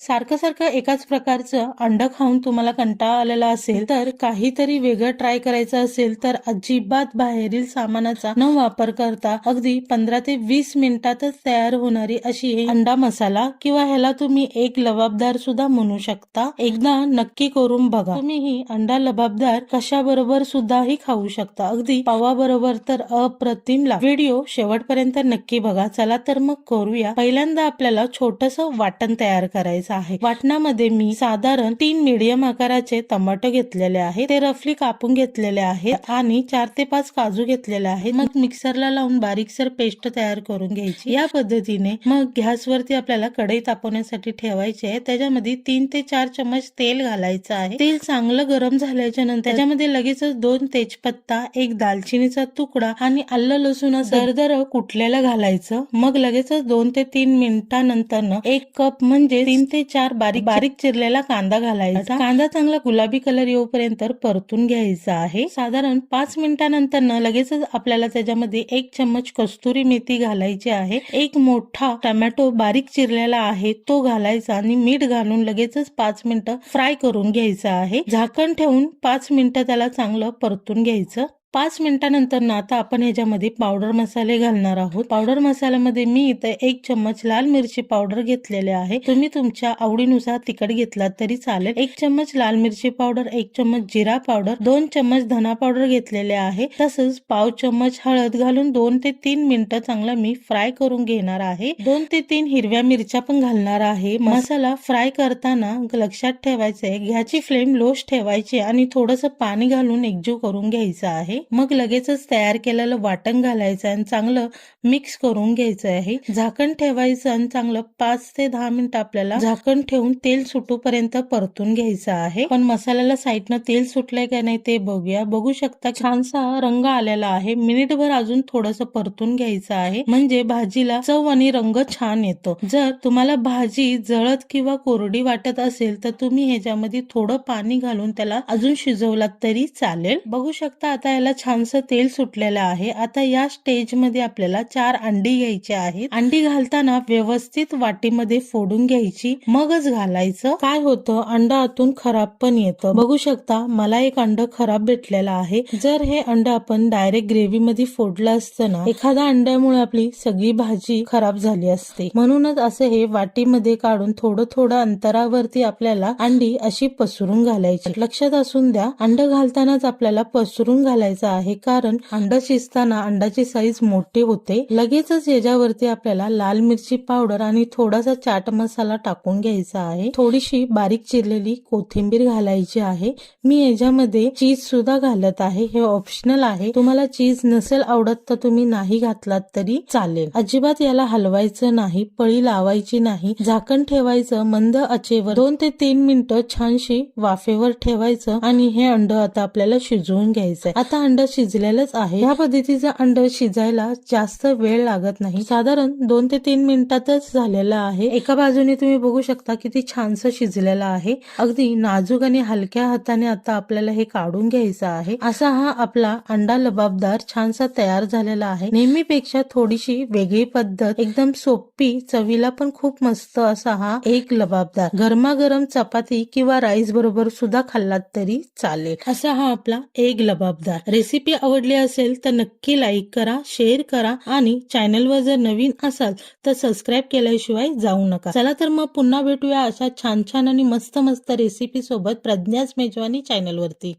सारखं सारखं एकाच प्रकारचं अंड खाऊन तुम्हाला कंटाळा आलेला असेल तर काहीतरी वेगळं ट्राय करायचं असेल तर अजिबात बाहेरील सामानाचा न वापर करता अगदी पंधरा ते वीस मिनिटातच तयार होणारी अशी हे अंडा मसाला किंवा ह्याला तुम्ही एक लबाबदार सुद्धा म्हणू शकता. एकदा नक्की करून बघा. तुम्ही ही अंडा लबाबदार कशा बरोबर सुद्धाही खाऊ शकता. अगदी पावा बरोबर तर अप्रतिम व्हिडिओ शेवटपर्यंत नक्की बघा. चला तर मग करूया. पहिल्यांदा आपल्याला छोटस वाटण तयार करायचं आहे. वाटणामध्ये मी साधारण तीन मीडियम आकाराचे टमाटो घेतलेले आहे ते रफली कापून घेतलेले आहे आणि चार ते पाच काजू घेतलेले आहे मग मिक्सरला लावून बारीकसर पेस्ट तयार करून घ्यायची. या पद्धतीने मग गॅसवरती आपल्याला कढई तापवण्यासाठी ठेवायची. आहे त्याच्यामध्ये तीन ते चार चमच तेल घालायचं आहे. तेल चांगलं गरम झाल्याच्यानंतर त्याच्यामध्ये लगेचच दोन तेजपत्ता एक दालचिनीचा तुकडा आणि आलं लसूण दरदर कुटलेलं घालायचं. मग लगेचच दोन ते तीन मिनिटानंतर एक कप म्हणजे तीन ते चार बारीक बारीक चिरलेला कांदा घालायचा. कांदा चांगला गुलाबी कलर येऊपर्यंत परतून घ्यायचा आहे. साधारण पाच मिनिटानंतर लगेचच आपल्याला त्याच्यामध्ये एक चम्मच कस्तुरी मेथी घालायची आहे. एक मोठा टोमॅटो बारीक चिरलेला आहे तो घालायचा आणि मीठ घालून लगेचच पाच मिनिटं फ्राय करून घ्यायचं आहे. झाकण ठेवून पाच मिनिटं त्याला चांगलं परतून घ्यायचं. पाच मिनिटानंतर ना आता आपण ह्याच्यामध्ये पावडर मसाले घालणार आहोत. पावडर मसाल्यामध्ये मी इथे एक चम्मच लाल मिरची पावडर घेतलेले आहे. तुम्ही तुमच्या आवडीनुसार तिखट घेतलात तरी चालेल. एक चम्मच लाल मिरची पावडर एक चम्मच जिरा पावडर दोन चम्मच धना पावडर घेतलेले आहे. तसंच पाव चम्मच हळद घालून दोन ते तीन मिनिटं चांगला मी फ्राय करून घेणार आहे. दोन ते तीन हिरव्या मिरच्या पण घालणार आहे. मसाला फ्राय करताना लक्षात ठेवायचंय. ह्याची फ्लेम लोश ठेवायची आणि थोडस पाणी घालून एकजीव करून घ्यायचं आहे. मग लगेचच तयार केलेलं वाटण घालायचं आणि चांगलं मिक्स करून घ्यायचं आहे. झाकण ठेवायचं आणि चांगलं पाच ते दहा मिनिटं आपल्याला झाकण ठेवून तेल सुटूपर्यंत परतून घ्यायचं आहे. पण मसाल्याला साईडनं तेल सुटलंय का नाही ते बघूया. बघू शकता छानसा रंग आलेला आहे. मिनिटभर अजून थोडस परतून घ्यायचं आहे. म्हणजे भाजीला चव आणि रंग छान येतो. जर तुम्हाला भाजी जळत किंवा कोरडी वाटत असेल तर तुम्ही ह्याच्यामध्ये थोडं पाणी घालून त्याला अजून शिजवलात तरी चालेल. बघू शकता आता याला छानसं तेल सुटलेलं आहे. आता या स्टेजमध्ये आपल्याला चार अंडी घ्यायची आहेत. अंडी घालताना व्यवस्थित वाटीमध्ये फोडून घ्यायची. मगच घालायचं. काय होतं? अंडा आतून खराब पण येतं. बघू शकता मला एक अंड खराब भेटलेलं आहे. जर हे अंड आपण डायरेक्ट ग्रेव्ही मध्ये फोडलं असतं ना एखाद्या अंड्यामुळे आपली सगळी भाजी खराब झाली असते. म्हणूनच असं हे वाटीमध्ये काढून थोडं थोडं अंतरावरती आपल्याला अंडी अशी पसरून घालायची. लक्षात असून द्या अंड घालतानाच आपल्याला पसरून घालायचं आहे. कारण अंड शिजताना अंडाची साईज मोठी होते. लगेचच याच्यावरती आपल्याला लाल मिरची पावडर आणि थोडासा चाट मसाला टाकून घ्यायचा आहे. थोडीशी बारीक चिरलेली कोथिंबीर घालायची आहे. मी याच्यामध्ये चीज सुद्धा घालत आहे. हे ऑप्शनल आहे. तुम्हाला चीज नसेल आवडत तर तुम्ही नाही घातलात तरी चालेल. अजिबात याला हलवायचं नाही पळी लावायची नाही. झाकण ठेवायचं मंद आचेवर दोन ते तीन मिनिटं छानशी वाफेवर ठेवायचं आणि हे अंड आता आपल्याला शिजवून घ्यायचंय. आता अंड शिजलेलंच आहे. या पद्धतीचं अंड शिजायला जास्त वेळ लागत नाही. साधारण दोन ते तीन मिनिटातच झालेलं आहे. एका बाजूने तुम्ही बघू शकता किती छानसं शिजलेलं आहे. अगदी नाजूक आणि हलक्या हाताने आता आपल्याला हे काढून घ्यायचं आहे. असा हा आपला अंडा लबाबदार छानसा तयार झालेला आहे. नेहमीपेक्षा थोडीशी वेगळी पद्धत एकदम सोपी चवीला पण खूप मस्त असा हा एक लबाबदार. गरमागरम चपाती किंवा राईस बरोबर सुद्धा खाल्लात तरी चालेल. असा हा आपला एक लबाबदार. रेसिपी आवडली असेल तर नक्की लाईक करा शेअर करा आणि चॅनलवर जर नवीन असाल तर सबस्क्राईब केल्याशिवाय जाऊ नका. चला तर मग पुन्हा भेटूया अशा छान छान आणि मस्त मस्त रेसिपी सोबत प्रज्ञाच मेजवानी चॅनलवरती.